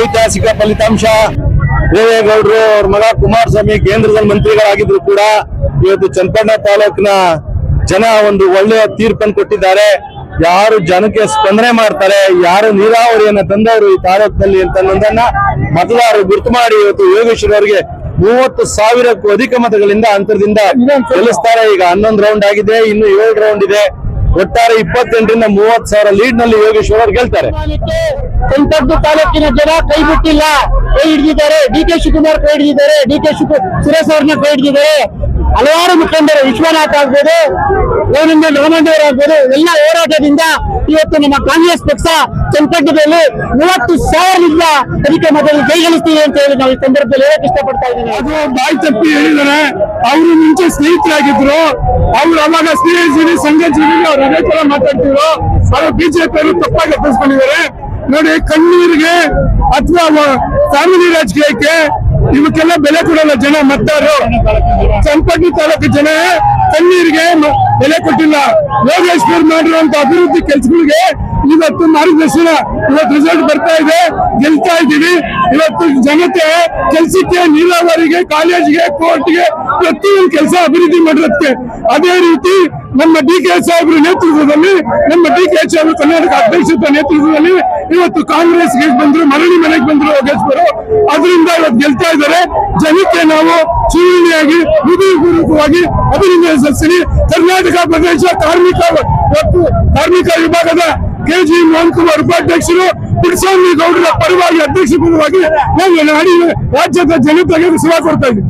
ಐತಿಹಾಸಿಕ ಫಲಿತಾಂಶ ದೇವೇಗೌಡರು ಅವ್ರ ಮಗ ಕುಮಾರಸ್ವಾಮಿ ಕೇಂದ್ರದ ಮಂತ್ರಿಗಳಾಗಿದ್ರು ಕೂಡ. ಇವತ್ತು ಚನ್ನಪಟ್ಟಣ ತಾಲೂಕಿನ ಜನ ಒಂದು ಒಳ್ಳೆಯ ತೀರ್ಪನ್ನು ಕೊಟ್ಟಿದ್ದಾರೆ. ಯಾರು ಜನಕ್ಕೆ ಸ್ಪಂದನೆ ಮಾಡ್ತಾರೆ ಯಾರು ನೀರಾವರಿಯನ್ನ ತಂದವರು ಈ ತಾಲೂಕಿನಲ್ಲಿ ಅಂತ ಅನ್ನೋದನ್ನ ಮತದಾರರು ಗುರುತು ಮಾಡಿ ಇವತ್ತು ಯೋಗೇಶ್ವರ ಅವರಿಗೆ ಮೂವತ್ತು ಸಾವಿರಕ್ಕೂ ಅಧಿಕ ಮತಗಳಿಂದ ಅಂತರದಿಂದ ಗೆಲ್ಲಿಸ್ತಾರೆ. ಈಗ ಹನ್ನೊಂದು ರೌಂಡ್ ಆಗಿದೆ ಇನ್ನು ಏಳು ರೌಂಡ್ ಇದೆ. ಒಟ್ಟಾರೆ ಇಪ್ಪತ್ತೆಂಟರಿಂದ ಮೂವತ್ತು ಸಾವಿರ ಲೀಡ್ನಲ್ಲಿ ಯೋಗೇಶ್ವರ ಗೆಲ್ತಾರೆ. ಚನ್ನಪಟ್ಟಣ ತಾಲೂಕಿನ ಜನ ಕೈ ಬಿಟ್ಟಿಲ್ಲ ಕೈ ಹಿಡಿದಿದ್ದಾರೆ. ಡಿ ಕೆ ಶಿವಕುಮಾರ್ ಕೈ ಹಿಡಿದಿದ್ದಾರೆ, ಡಿ ಕೆ ಶಿವ ಸುರೇಶ್ ಅವ್ರನ್ನ ಕೈ ಹಿಡಿದಿದ್ದಾರೆ. ಹಲವಾರು ಮುಖಂಡರು ವಿಶ್ವನಾಥ್ ಆಗ್ಬೋದು, ಗೋವಿಂದ ರಾಮಂಜವರ್ ಆಗ್ಬೋದು, ಎಲ್ಲ ಹೋರಾಟದಿಂದ ಇವತ್ತು ನಮ್ಮ ಕಾಂಗ್ರೆಸ್ ಪಕ್ಷ ಚನ್ನಪಟ್ಟಣದಲ್ಲಿ ಮೂವತ್ತು ಸಾವಿರದಿಂದ ಅಧಿಕ ಮತದಲ್ಲಿ ಕೈಗಳಿಸ್ತೀವಿ ಅಂತ ಹೇಳಿ ನಾವು ಈ ಸಂದರ್ಭದಲ್ಲಿ ಹೇಳಕ್ ಇಷ್ಟಪಡ್ತಾ ಇದ್ದೀನಿ. ಅದು ಬಾಯಿ ತಪ್ಪಿ ಹೇಳಿದರೆ. ಅವರು ಮುಂಚೆ ಸ್ನೇಹಿತರಾಗಿದ್ರು. ಅವ್ರು ಅವಾಗ ಸ್ನೇಹಿತರಿ ಸಂಘಜೀವಿ ಅವ್ರು ಅದೇ ತರ ಮಾತಾಡ್ತಿದ್ರು. ಅವರು ಬಿಜೆಪಿ ಅವರು ತಪ್ಪಾಗಿ ಅರ್ಥಿಸ್ಕೊಂಡಿದ್ದಾರೆ ನೋಡಿ, ಕಣ್ಣೀರಿಗೆ ಅಥವಾ ಫ್ಯಾಮಿಲಿ ರಾಜಕೀಯಕ್ಕೆ ಇವಕ್ಕೆಲ್ಲ ಬೆಲೆ ಕೊಡಲ್ಲ ಜನ ಮತ್ತಾರು ಚನ್ನಪಟ್ಟಣ ತಾಲೂಕು ಜನ ಕಣ್ಣೀರಿಗೆ ಮ- ಬೆಲೆ ಕೊಟ್ಟಿಲ್ಲ. ಯೋಗೇಶ್ವರ್ ಮಾಡಿರುವಂತ ಅಭಿವೃದ್ಧಿ ಕೆಲಸಗಳಿಗೆ ಇವತ್ತು ಮಾರ್ಗದರ್ಶನ, ಇವತ್ತು ರಿಸಲ್ಟ್ ಬರ್ತಾ ಇದೆ. ಗೆಲ್ತಾ ಇದ್ದೀವಿ. ಇವತ್ತು ಜನತೆ ಕೆಲಸಕ್ಕೆ, ನೀರಾವರಿಗೆ ಕಾಲೇಜಿಗೆ ಕೋರ್ಟ್ಗೆ ಪ್ರತಿಯೊಂದು ಕೆಲಸ ಅಭಿವೃದ್ಧಿ ಮಾಡಿರುತ್ತೆ. ಅದೇ ರೀತಿ ನಮ್ಮ ಡಿ ಕೆ ಸಾಹೇಬ್ರ ನೇತೃತ್ವದಲ್ಲಿ, ನಮ್ಮ ಡಿ ಕೆ ಸಾಹೇಬ್ರು ಕರ್ನಾಟಕ ಅಧ್ಯಕ್ಷರ ನೇತೃತ್ವದಲ್ಲಿ ಇವತ್ತು ಕಾಂಗ್ರೆಸ್ಗೆ ಬಂದ್ರು, ಮರಳಿ ಮನೆಗೆ ಬಂದ್ರು ಗೆಲ್ಸ್ಬರು ಅದರಿಂದ ಇವತ್ತು ಗೆಲ್ತಾ ಇದ್ದಾರೆ. ಜನಕ್ಕೆ ನಾವು ಚುನಾವಣೆಯಾಗಿ ಹೃದಯಪೂರ್ವಕವಾಗಿ ಅಭಿನಂದನೆ ಸಲ್ಲಿಸಿ ಕರ್ನಾಟಕ ಪ್ರದೇಶ ಕಾರ್ಮಿಕ ಮತ್ತು ಕಾರ್ಮಿಕ ವಿಭಾಗದ ಕೆಜಿ ಮೋಹನ್ ಕುಮಾರ್ ಉಪಾಧ್ಯಕ್ಷರು ಪುಟ್ಟಸ್ವಾಮಿ ಗೌಡರ ಪರವಾಗಿ ಅಧ್ಯಕ್ಷ ಪರವಾಗಿ ನಾವು ನಾಡಿ ರಾಜ್ಯದ ಜನತೆಗೆ ಸೇವಾ ಕೊಡ್ತಾ ಇದ್ದೀವಿ.